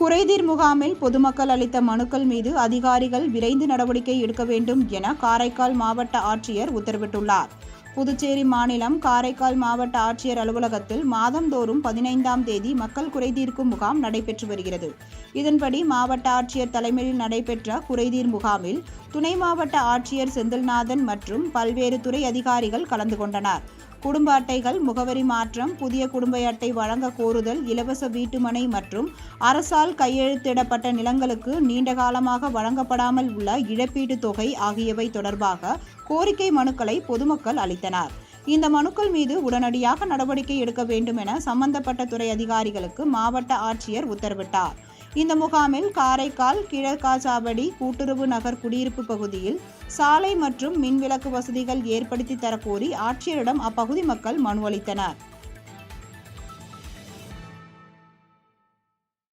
குறைதீர் முகாமில் பொதுமக்கள் அளித்த மனுக்கள் மீது அதிகாரிகள் விரைந்து நடவடிக்கை எடுக்க வேண்டும் என காரைக்கால் மாவட்ட ஆட்சியர் உத்தரவிட்டுள்ளார். புதுச்சேரி மாநிலம் காரைக்கால் மாவட்ட ஆட்சியர் அலுவலகத்தில் மாதந்தோறும் பதினைந்தாம் தேதி மக்கள் குறைதீர்க்கும் முகாம் நடைபெற்று வருகிறது. இதன்படி மாவட்ட ஆட்சியர் தலைமையில் நடைபெற்ற குறைதீர் முகாமில் துணை மாவட்ட ஆட்சியர் செந்தில்நாதன் மற்றும் பல்வேறு துறை அதிகாரிகள் கலந்து கொண்டனர். குடும்ப அட்டைகள் முகவரி மாற்றம் புதிய குடும்ப அட்டை வழங்க கோருதல் இலவச வீட்டுமனை மற்றும் அரசால் கையெழுத்திடப்பட்ட நிலங்களுக்கு நீண்ட காலமாக வழங்கப்படாமல் உள்ள இழப்பீட்டுத் தொகை ஆகியவை தொடர்பாக கோரிக்கை மனுக்களை பொதுமக்கள் அளித்தனர். இந்த மனுக்கள் மீது உடனடியாக நடவடிக்கை எடுக்க வேண்டும் என சம்பந்தப்பட்ட துறை அதிகாரிகளுக்கு மாவட்ட ஆட்சியர் உத்தரவிட்டார். இந்த முகாமில் காரைக்கால் கிழக்காசாவடி கூட்டுறவு நகர் குடியிருப்பு பகுதியில் சாலை மற்றும் மின்விளக்கு வசதிகள் ஏற்படுத்தி தரக்கோரி ஆட்சியரிடம் அப்பகுதி மக்கள் மனு அளித்தனர்.